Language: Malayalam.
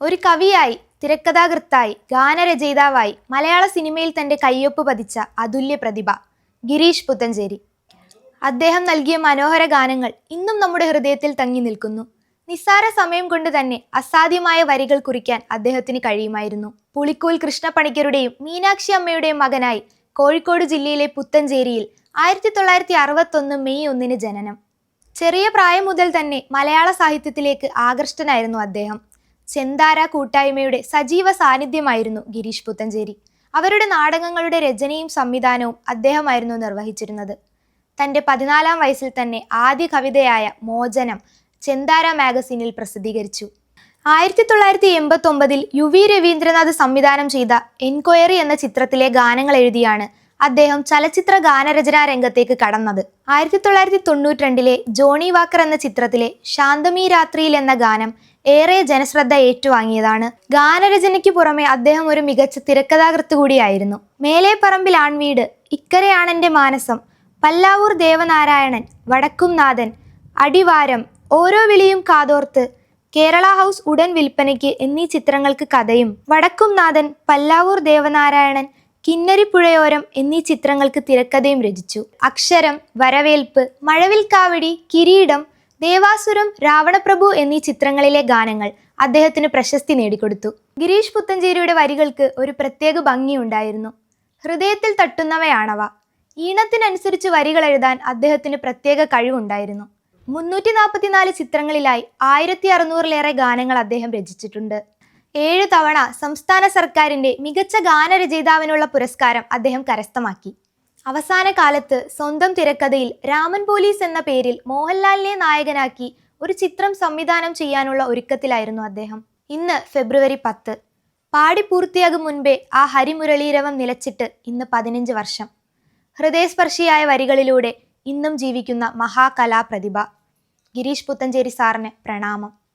ഒരു കവിയായി തിരക്കഥാകൃത്തായി ഗാനരചയിതാവായി മലയാള സിനിമയിൽ തന്റെ കയ്യൊപ്പ് പതിച്ച അതുല്യ പ്രതിഭ ഗിരീഷ് പുത്തഞ്ചേരി. അദ്ദേഹം നൽകിയ മനോഹര ഗാനങ്ങൾ ഇന്നും നമ്മുടെ ഹൃദയത്തിൽ തങ്ങി നിൽക്കുന്നു. നിസ്സാര സമയം കൊണ്ട് തന്നെ അസാധ്യമായ വരികൾ കുറിക്കാൻ അദ്ദേഹത്തിന് കഴിയുമായിരുന്നു. പുളിക്കൂൽ കൃഷ്ണപ്പണിക്കരുടെയും മീനാക്ഷി അമ്മയുടെയും മകനായി കോഴിക്കോട് ജില്ലയിലെ പുത്തഞ്ചേരിയിൽ ആയിരത്തി തൊള്ളായിരത്തി അറുപത്തൊന്ന് മെയ് ഒന്നിന് ജനനം. ചെറിയ പ്രായം മുതൽ തന്നെ മലയാള സാഹിത്യത്തിലേക്ക് ആകൃഷ്ടനായിരുന്നു അദ്ദേഹം. ചെന്താര കൂട്ടായ്മയുടെ സജീവ സാന്നിധ്യമായിരുന്നു ഗിരീഷ് പുത്തഞ്ചേരി. അവരുടെ നാടകങ്ങളുടെ രചനയും സംവിധാനവും അദ്ദേഹമായിരുന്നു നിർവഹിച്ചിരുന്നത്. തന്റെ പതിനാലാം വയസ്സിൽ തന്നെ ആദ്യ കവിതയായ മോചനം ചെന്താര മാഗസിനിൽ പ്രസിദ്ധീകരിച്ചു. ആയിരത്തി തൊള്ളായിരത്തി എൺപത്തി ഒമ്പതിൽ യു വി രവീന്ദ്രനാഥ് സംവിധാനം ചെയ്ത എൻക്വയറി എന്ന ചിത്രത്തിലെ ഗാനങ്ങൾ എഴുതിയാണ് അദ്ദേഹം ചലച്ചിത്ര ഗാനരചനാ രംഗത്തേക്ക് കടന്നത്. ആയിരത്തി തൊള്ളായിരത്തി തൊണ്ണൂറ്റി രണ്ടിലെ ജോണി വാക്കർ എന്ന ചിത്രത്തിലെ ശാന്തമീ രാത്രിയിൽ എന്ന ഗാനം ഏറെ ജനശ്രദ്ധ ഏറ്റുവാങ്ങിയതാണ്. ഗാനരചനയ്ക്ക് പുറമെ അദ്ദേഹം ഒരു മികച്ച തിരക്കഥാകൃത്ത് കൂടിയായിരുന്നു. മേലേപ്പറമ്പിൽ ആൺവീട് ഇക്കരയാണെന്റെ മാനസം. പല്ലാവൂർ ദേവനാരായണൻ വടക്കുംനാഥൻ അടിവാരം ഓരോ വിളിയും കാതോർത്ത് കേരള ഹൗസ് ഉടൻ വിൽപ്പനയ്ക്ക് എന്നീ ചിത്രങ്ങൾക്ക് കഥയും. വടക്കുംനാഥൻ പല്ലാവൂർ ദേവനാരായണൻ കിന്നരിപ്പുഴയോരം എന്നീ ചിത്രങ്ങൾക്ക് തിരക്കഥയും രചിച്ചു. അക്ഷരം വരവേൽപ്പ് മഴവിൽ കാവടി കിരീടം ദേവാസുരം രാവണപ്രഭു എന്നീ ചിത്രങ്ങളിലെ ഗാനങ്ങൾ അദ്ദേഹത്തിന് പ്രശസ്തി നേടിക്കൊടുത്തു. ഗിരീഷ് പുത്തഞ്ചേരിയുടെ വരികൾക്ക് ഒരു പ്രത്യേക ഭംഗിയുണ്ടായിരുന്നു. ഹൃദയത്തിൽ തട്ടുന്നവയാണവ. ഈണത്തിനനുസരിച്ച് വരികൾ എഴുതാൻ അദ്ദേഹത്തിന് പ്രത്യേക കഴിവുണ്ടായിരുന്നു. മുന്നൂറ്റി നാൽപ്പത്തിനാല് ചിത്രങ്ങളിലായി ആയിരത്തി അറുന്നൂറിലേറെ ഗാനങ്ങൾ അദ്ദേഹം രചിച്ചിട്ടുണ്ട്. ഏഴ് തവണ സംസ്ഥാന സർക്കാരിന്റെ മികച്ച ഗാനരചയിതാവിനുള്ള പുരസ്കാരം അദ്ദേഹം കരസ്ഥമാക്കി. അവസാന കാലത്ത് സ്വന്തം തിരക്കഥയിൽ രാമൻ പോലീസ് എന്ന പേരിൽ മോഹൻലാലിനെ നായകനാക്കി ഒരു ചിത്രം സംവിധാനം ചെയ്യാനുള്ള ഒരുക്കത്തിലായിരുന്നു അദ്ദേഹം. ഇന്ന് ഫെബ്രുവരി പത്ത്. പാടി പൂർത്തിയാകും മുൻപേ ആ ഹരിമുരളീരവം നിലച്ചിട്ട് ഇന്ന് പതിനഞ്ച് വർഷം. ഹൃദയസ്പർശിയായ വരികളിലൂടെ ഇന്നും ജീവിക്കുന്ന മഹാകലാപ്രതിഭ. ഗിരീഷ് പുത്തഞ്ചേരി സാറിന് പ്രണാമം.